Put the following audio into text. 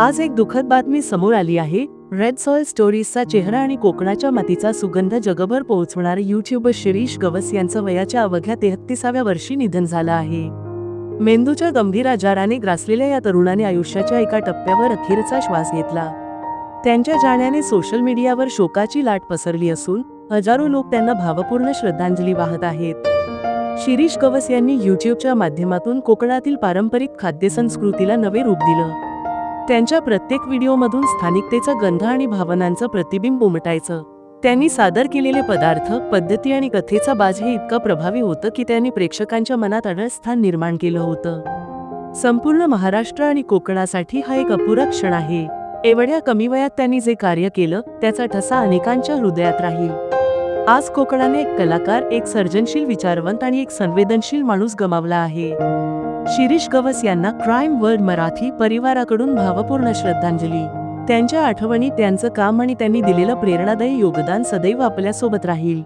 आज एक दुःखद बातमी समोर आली आहे. रेड सॉइल स्टोरीजचा चेहरा आणि कोकणाच्या मातीचा सुगंध जगभर पोहोचवणारे युट्यूबर शिरीष गवस यांचं वयाच्या अवघ्या तेहत्तीसाव्या वर्षी निधन झालं आहे. मेंदूच्या गंभीर आजाराने ग्रासलेल्या या तरुणाने आयुष्याच्या एका टप्प्यावर अखेरचा श्वास घेतला. त्यांच्या जाण्याने सोशल मीडियावर शोकाची लाट पसरली असून हजारो लोक त्यांना भावपूर्ण श्रद्धांजली वाहत आहेत. शिरीष कवस यांनी युट्यूबच्या माध्यमातून कोकणातील पारंपरिक खाद्यसंस्कृतीला नवे रूप दिलं. त्यांच्या प्रत्येक व्हिडिओमधून स्थानिकतेचा गंध आणि भावनांचं प्रतिबिंब उमटायचं. त्यांनी सादर केलेले पदार्थ पद्धती आणि कथेचा बाज हे इतकं प्रभावी होतं की त्यांनी प्रेक्षकांच्या मनात अडळ स्थान निर्माण केलं होतं. संपूर्ण महाराष्ट्र आणि कोकणासाठी हा एक अपुरा क्षण आहे. एवढ्या कमी वयात त्यांनी जे कार्य केलं त्याचा ठसा अनेकांच्या हृदयात राहील. आज कोकणाने एक कलाकार एक सर्जनशील विचारवंत आणि एक संवेदनशील माणूस गमावला आहे. शिरीष गवस यांना क्राईम वर्ल्ड मराठी परिवाराकडून भावपूर्ण श्रद्धांजली. त्यांच्या आठवणी त्यांचं काम आणि त्यांनी दिलेलं प्रेरणादायी योगदान सदैव आपल्यासोबत राहील.